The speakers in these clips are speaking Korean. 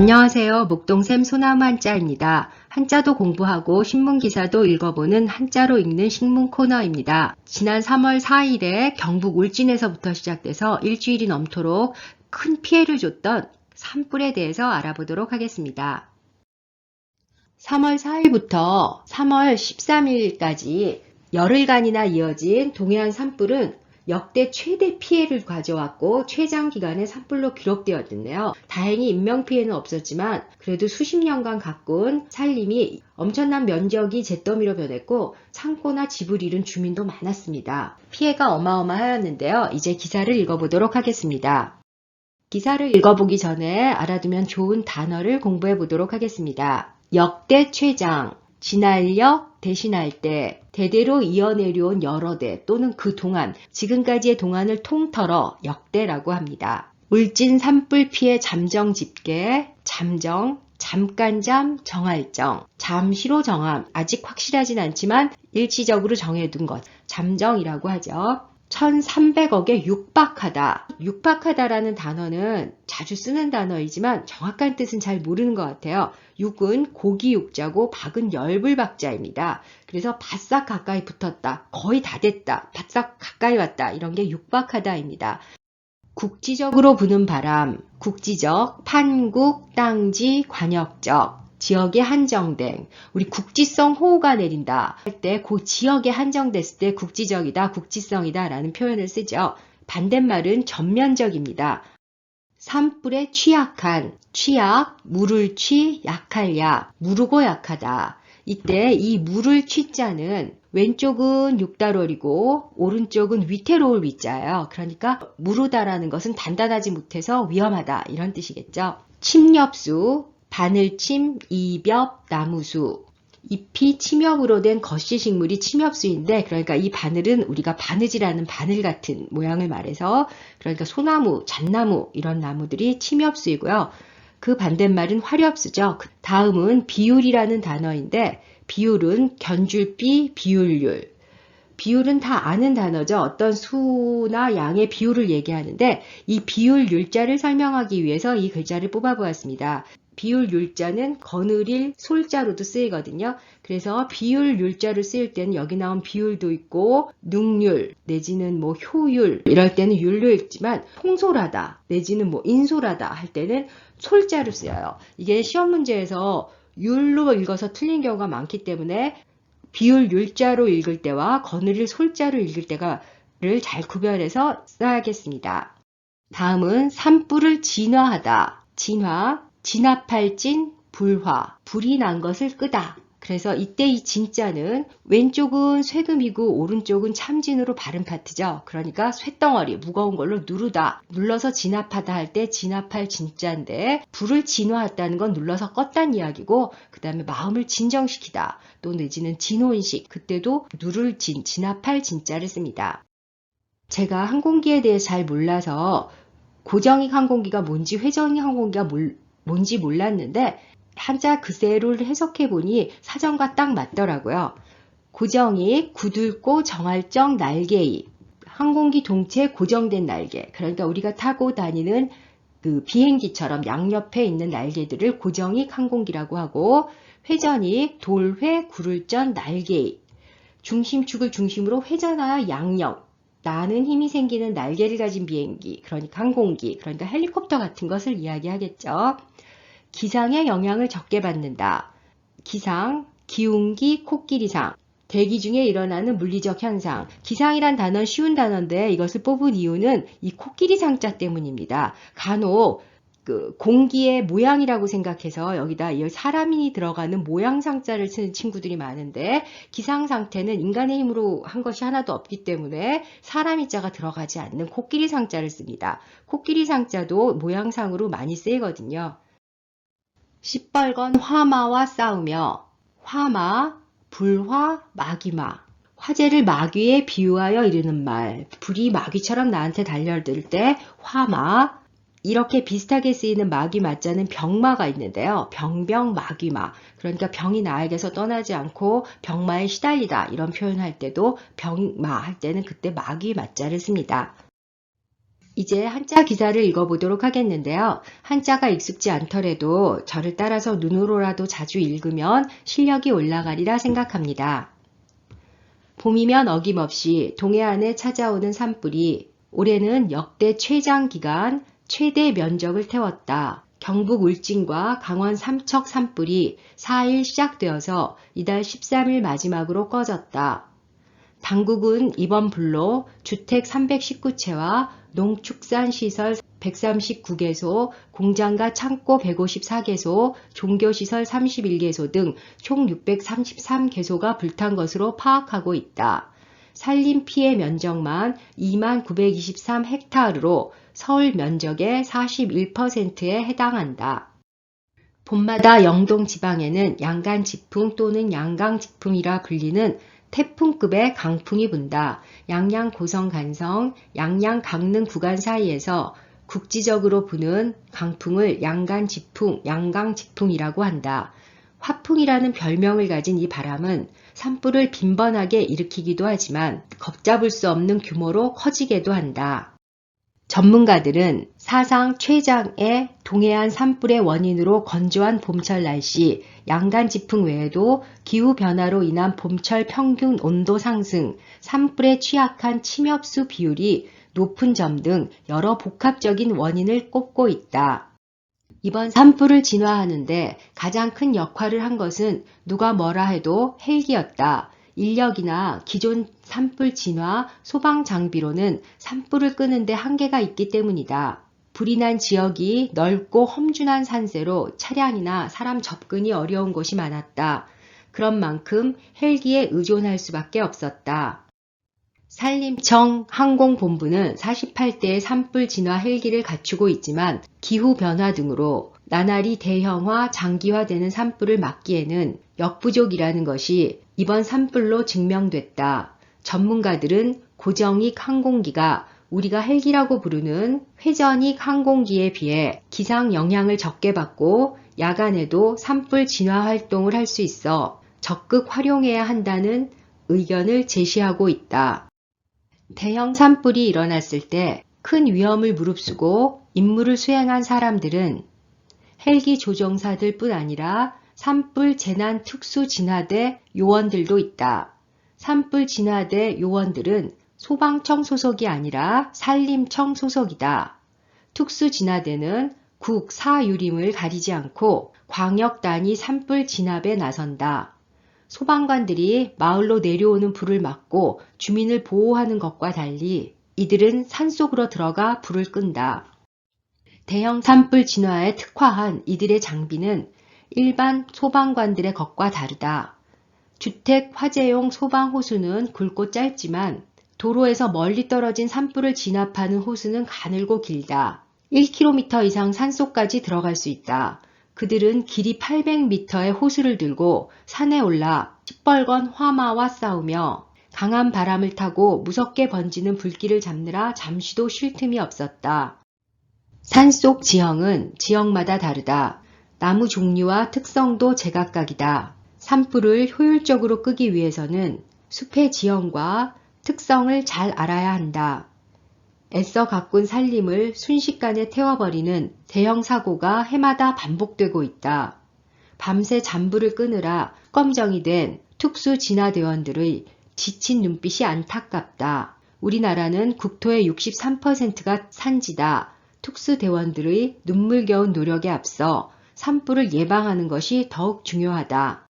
안녕하세요. 목동샘 소나무 한자입니다. 한자도 공부하고 신문기사도 읽어보는 한자로 읽는 신문 코너입니다. 지난 3월 4일에 경북 울진에서부터 시작돼서 일주일이 넘도록 큰 피해를 줬던 산불에 대해서 알아보도록 하겠습니다. 3월 4일부터 3월 13일까지 열흘간이나 이어진 동해안 산불은 역대 최대 피해를 가져왔고 최장 기간의 산불로 기록되었는데요. 다행히 인명피해는 없었지만 그래도 수십 년간 가꾼 살림이 엄청난 면적이 잿더미로 변했고 창고나 집을 잃은 주민도 많았습니다. 피해가 어마어마하였는데요. 이제 기사를 읽어보도록 하겠습니다. 기사를 읽어보기 전에 알아두면 좋은 단어를 공부해 보도록 하겠습니다. 역대 최장, 진할력, 대신할 때, 대대로 이어내려온 여러 대 또는 그 동안, 지금까지의 동안을 통틀어 역대라고 합니다. 울진 산불 피해 잠정 집계, 잠정, 잠깐 잠, 정할 정, 잠시로 정함, 아직 확실하진 않지만 일시적으로 정해둔 것, 잠정이라고 하죠. 1300억에 육박하다. 육박하다라는 단어는 자주 쓰는 단어이지만 정확한 뜻은 잘 모르는 것 같아요. 육은 고기 육자고 박은 열불 박자입니다. 그래서 바싹 가까이 붙었다. 거의 다 됐다. 바싹 가까이 왔다. 이런 게 육박하다입니다. 국지적으로 부는 바람, 국지적, 판국, 땅지, 관역적, 지역에 한정된 우리 국지성 호우가 내린다 할 때 그 지역에 한정됐을 때 국지적이다 국지성이다 라는 표현을 쓰죠. 반대말은 전면적입니다. 산불에 취약한 취약 물을 취 약할 약 무르고 약하다. 이때 이 물을 취자는 왼쪽은 육달월이고 오른쪽은 위태로울 위자예요. 그러니까 무르다라는 것은 단단하지 못해서 위험하다 이런 뜻이겠죠. 침엽수 바늘침, 이벽, 나무수. 잎이 침엽으로 된 거시 식물이 침엽수인데 그러니까 이 바늘은 우리가 바느질하는 바늘 같은 모양을 말해서 그러니까 소나무, 잣나무 이런 나무들이 침엽수이고요. 그 반대말은 화렵수죠. 다음은 비율이라는 단어인데 비율은 견줄비, 비율률. 비율은 다 아는 단어죠. 어떤 수나 양의 비율을 얘기하는데 이 비율 율자를 설명하기 위해서 이 글자를 뽑아보았습니다. 비율 율자는 거느릴 솔자로도 쓰이거든요. 그래서 비율 율자를 쓰일 때는 여기 나온 비율도 있고 능률 내지는 뭐 효율 이럴 때는 율로 읽지만 통솔하다 내지는 뭐 인솔하다 할 때는 솔자를 쓰여요. 이게 시험 문제에서 율로 읽어서 틀린 경우가 많기 때문에 비율 율자로 읽을 때와 거느릴 솔자로 읽을 때가를 잘 구별해서 써야겠습니다. 다음은 산불을 진화하다. 진화 진압할 진, 불화, 불이 난 것을 끄다. 그래서 이때 이 진자는 왼쪽은 쇠금이고 오른쪽은 참진으로 바른 파트죠. 그러니까 쇠덩어리, 무거운 걸로 누르다, 눌러서 진압하다 할 때 진압할 진자인데 불을 진화했다는 건 눌러서 껐다는 이야기고 그 다음에 마음을 진정시키다 또 내지는 진혼식 그때도 누를 진, 진압할 진자를 씁니다. 제가 항공기에 대해 잘 몰라서 고정익 항공기가 뭔지 회전익 항공기가 뭘 뭔지 몰랐는데 한자 그대로를 해석해 보니 사전과 딱 맞더라고요. 고정이 굳을고 정할정 날개이. 항공기 동체 고정된 날개. 그러니까 우리가 타고 다니는 그 비행기처럼 양옆에 있는 날개들을 고정익 항공기라고 하고 회전익 돌회 구를전 날개익 중심축을 중심으로 회전하여 양력 나는 힘이 생기는 날개를 가진 비행기, 그러니까 항공기, 그러니까 헬리콥터 같은 것을 이야기하겠죠. 기상의 영향을 적게 받는다. 기상, 기운기, 코끼리상. 대기 중에 일어나는 물리적 현상. 기상이란 단어는 쉬운 단어인데 이것을 뽑은 이유는 이 코끼리 상자 때문입니다. 간혹 그 공기의 모양이라고 생각해서 여기다 사람이 들어가는 모양 상자를 쓰는 친구들이 많은데 기상 상태는 인간의 힘으로 한 것이 하나도 없기 때문에 사람이 자가 들어가지 않는 코끼리 상자를 씁니다. 코끼리 상자도 모양상으로 많이 쓰이거든요. 시뻘건 화마와 싸우며 화마, 불화, 마귀마 화재를 마귀에 비유하여 이르는 말 불이 마귀처럼 나한테 달려들 때 화마 이렇게 비슷하게 쓰이는 마귀 맞자는 병마가 있는데요. 병병 마귀마. 그러니까 병이 나에게서 떠나지 않고 병마에 시달리다 이런 표현할 때도 병마 할 때는 그때 마귀 맞자를 씁니다. 이제 한자 기사를 읽어보도록 하겠는데요. 한자가 익숙지 않더라도 저를 따라서 눈으로라도 자주 읽으면 실력이 올라가리라 생각합니다. 봄이면 어김없이 동해안에 찾아오는 산불이 올해는 역대 최장 기간 최대 면적을 태웠다. 경북 울진과 강원 삼척 산불이 4일 시작되어서 이달 13일 마지막으로 꺼졌다. 당국은 이번 불로 주택 319채와 농축산시설 139개소, 공장과 창고 154개소, 종교시설 31개소 등 총 633개소가 불탄 것으로 파악하고 있다. 산림 피해 면적만 2만 923 헥타르로 서울 면적의 41%에 해당한다. 봄마다 영동 지방에는 양간 지풍 또는 양강 지풍이라 불리는 태풍급의 강풍이 분다. 양양 고성 간성, 양양 강릉 구간 사이에서 국지적으로 부는 강풍을 양간 지풍, 양강 지풍이라고 한다. 화풍이라는 별명을 가진 이 바람은 산불을 빈번하게 일으키기도 하지만 걷잡을 수 없는 규모로 커지게도 한다. 전문가들은 사상 최장의 동해안 산불의 원인으로 건조한 봄철 날씨, 양간 지풍 외에도 기후 변화로 인한 봄철 평균 온도 상승, 산불에 취약한 침엽수 비율이 높은 점 등 여러 복합적인 원인을 꼽고 있다. 이번 산불을 진화하는데 가장 큰 역할을 한 것은 누가 뭐라 해도 헬기였다. 인력이나 기존 산불 진화 소방 장비로는 산불을 끄는데 한계가 있기 때문이다. 불이 난 지역이 넓고 험준한 산세로 차량이나 사람 접근이 어려운 곳이 많았다. 그런 만큼 헬기에 의존할 수밖에 없었다. 산림청 항공본부는 48대의 산불 진화 헬기를 갖추고 있지만 기후 변화 등으로 나날이 대형화, 장기화되는 산불을 막기에는 역부족이라는 것이 이번 산불로 증명됐다. 전문가들은 고정익 항공기가 우리가 헬기라고 부르는 회전익 항공기에 비해 기상 영향을 적게 받고 야간에도 산불 진화 활동을 할 수 있어 적극 활용해야 한다는 의견을 제시하고 있다. 대형 산불이 일어났을 때 큰 위험을 무릅쓰고 임무를 수행한 사람들은 헬기 조종사들 뿐 아니라 산불 재난 특수 진화대 요원들도 있다. 산불 진화대 요원들은 소방청 소속이 아니라 산림청 소속이다. 특수 진화대는 국, 사 유림을 가리지 않고 광역 단위 산불 진압에 나선다. 소방관들이 마을로 내려오는 불을 막고 주민을 보호하는 것과 달리 이들은 산속으로 들어가 불을 끈다. 대형 산불 진화에 특화한 이들의 장비는 일반 소방관들의 것과 다르다. 주택 화재용 소방 호수는 굵고 짧지만 도로에서 멀리 떨어진 산불을 진압하는 호수는 가늘고 길다. 1km 이상 산속까지 들어갈 수 있다. 그들은 길이 800m의 호수를 들고 산에 올라 시뻘건 화마와 싸우며 강한 바람을 타고 무섭게 번지는 불길을 잡느라 잠시도 쉴 틈이 없었다. 산속 지형은 지역마다 다르다. 나무 종류와 특성도 제각각이다. 산불을 효율적으로 끄기 위해서는 숲의 지형과 특성을 잘 알아야 한다. 애써 가꾼 산림을 순식간에 태워버리는 대형 사고가 해마다 반복되고 있다. 밤새 잠불을 끄느라 검정이 된 특수 진화대원들의 지친 눈빛이 안타깝다. 우리나라는 국토의 63%가 산지다. 특수대원들의 눈물겨운 노력에 앞서 산불을 예방하는 것이 더욱 중요하다.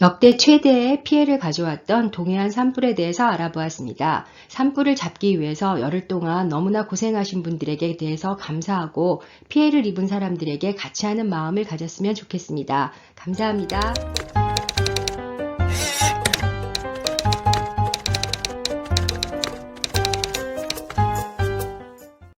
역대 최대의 피해를 가져왔던 동해안 산불에 대해서 알아보았습니다. 산불을 잡기 위해서 열흘 동안 너무나 고생하신 분들에게 대해서 감사하고 피해를 입은 사람들에게 같이 하는 마음을 가졌으면 좋겠습니다. 감사합니다.